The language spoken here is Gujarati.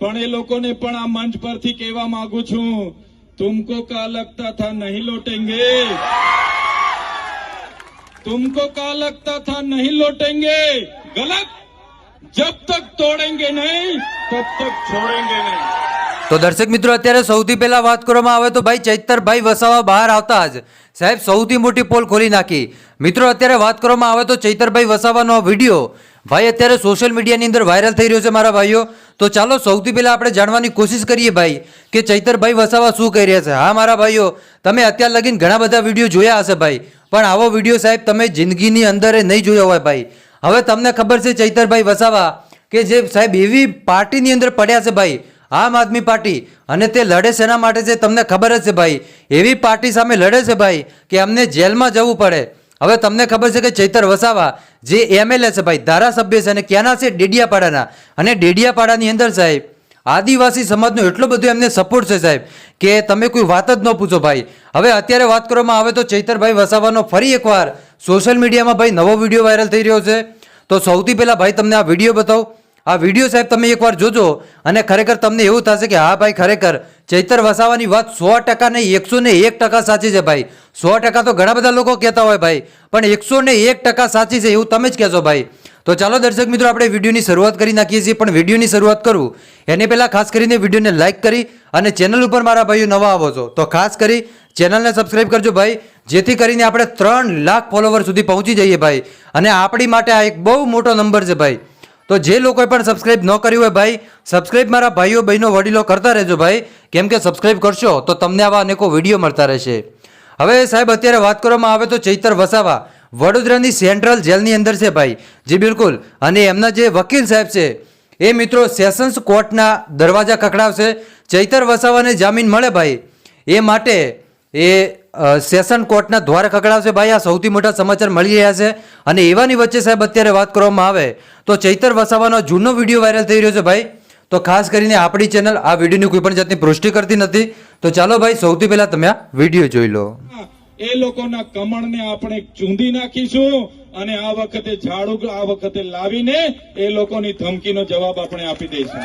પણ એ લોકોને પણ આ મંચ પરથી કહેવા માંગુ છું, તુમકો કા લગતા થા નહીં લોટેંગે. તુમકો કા લગતા થા નહીં લોટેંગે. ગલત? જબ તક તોડેંગે નહીં, તબ તક છોડેંગે નહીં. તો દર્શક મિત્રો, અત્યારે સૌથી પહેલા વાત કરવામાં આવે તો ભાઈ ચૈતરભાઈ વસાવા બહાર આવતા જ. સાહેબ, સૌથી મોટી પોલ ખોલી નાખી. મિત્રો, અત્યારે વાત કરવામાં આવે તો ચૈતરભાઈ વસાવાનો વીડિયો ભાઈ અત્યારે સોશિયલ મીડિયાની અંદર વાયરલ થઈ રહ્યો છે મારા ભાઈઓ. તો ચાલો સૌથી પહેલાં આપણે જાણવાની કોશિશ કરીએ ભાઈ કે ચૈતરભાઈ વસાવા શું કહી રહ્યા છે? હા, મારા ભાઈઓ, તમે અત્યાર લગીન ઘણા બધા વીડિયો જોયા હશે ભાઈ, પણ આવો વીડિયો સાહેબ તમે જિંદગીની અંદર નહીં જોયો હોય ભાઈ. હવે તમને ખબર છે ચૈતરભાઈ વસાવા કે જે સાહેબ એવી પાર્ટીની અંદર પડ્યા છે ભાઈ, આમ આદમી પાર્ટી, અને તે લડે શેના માટે છે તમને ખબર જ છે ભાઈ. એવી પાર્ટી સામે લડે છે ભાઈ કે અમને જેલમાં જવું પડે. હવે તમને ખબર છે કે ચૈતર વસાવા જે એમએલએ છે ભાઈ, ધારાસભ્ય છે અને ક્યાંના છે? ડેડિયાપાડાના. અને ડેડિયાપાડાની અંદર સાહેબ, આદિવાસી સમાજનો એટલો બધો એમને સપોર્ટ છે સાહેબ, કે તમે કોઈ વાત જ ન પૂછો ભાઈ. હવે અત્યારે વાત કરવામાં આવે તો ચૈતરભાઈ વસાવાનો ફરી એકવાર સોશિયલ મીડિયામાં ભાઈ નવો વીડિયો વાયરલ થઈ રહ્યો છે. તો સૌથી પહેલાં ભાઈ તમને આ વીડિયો બતાવો. આ વીડિયો સાહેબ તમે એકવાર જોજો અને ખરેખર તમને એવું થશે કે હા ભાઈ, ખરેખર ચૈતર વસાવાની વાત સો ટકા નહીં, એકસો ને એક ટકા સાચી છે ભાઈ. સો ટકા તો ઘણા બધા લોકો કહેતા હોય ભાઈ, પણ એકસો ને એક ટકા સાચી છે એવું તમે જ કહેશો ભાઈ. તો ચાલો દર્શક મિત્રો, આપણે વિડીયોની શરૂઆત કરી નાખીએ છીએ, પણ વિડીયોની શરૂઆત કરું. એની પહેલાં ખાસ કરીને વિડીયોને લાઇક કરી અને ચેનલ ઉપર મારા ભાઈઓ નવા આવો છો, તો ખાસ કરી ચેનલને સબસ્ક્રાઇબ કરજો ભાઈ, જેથી કરીને આપણે ત્રણ લાખ ફોલોવર સુધી પહોંચી જઈએ ભાઈ. અને આપણી માટે આ એક બહુ મોટો નંબર છે ભાઈ. તો જે લોકોએ પણ સબસ્ક્રાઇબ ન કર્યું હોય ભાઈ સબસ્ક્રાઇબ મારા ભાઈઓ, બહેનો, વડીલો કરતા રહેજો ભાઈ. કેમ કે સબસ્ક્રાઇબ કરશો તો તમને આવા અનેકો વીડિયો મળતા રહેશે. હવે સાહેબ, અત્યારે વાત કરવામાં આવે તો ચૈતર વસાવા, વડોદરાની સેન્ટ્રલ જેલની અંદર છે ભાઈ. જી બિલકુલ. અને એમના જે વકીલ સાહેબ છે, એ મિત્રો સેશન્સ કોર્ટના દરવાજા ખખડાવશે. ચૈતર વસાવાને જામીન મળે ભાઈ. એ માટે એ સેશન કોર્ટના દ્વાર ખકડાવશે ભાઈ, આ સૌથી મોટા સમાચાર મળી રહ્યા છે. અને એવાની વચ્ચે સાહેબ અત્યારે વાત કરવામાં આવે તો ચૈતર વસાવાનો જૂનો વીડિયો વાયરલ થઈ રહ્યો છે ભાઈ. તો ખાસ કરીને આપણી ચેનલ આ વિડીયોની કોઈ પણ જાતની પુષ્ટિ કરતી નથી. તો ચાલો ભાઈ, સૌથી પહેલા તમે આ વીડિયો જોઈ લો. એ લોકોના કમળને આપણે ચૂંધી નાખીશું અને આ વખતે ઝાડુ, આ વખતે લાવીને એ લોકોની ધમકીનો જવાબ આપણે આપી દઈશું.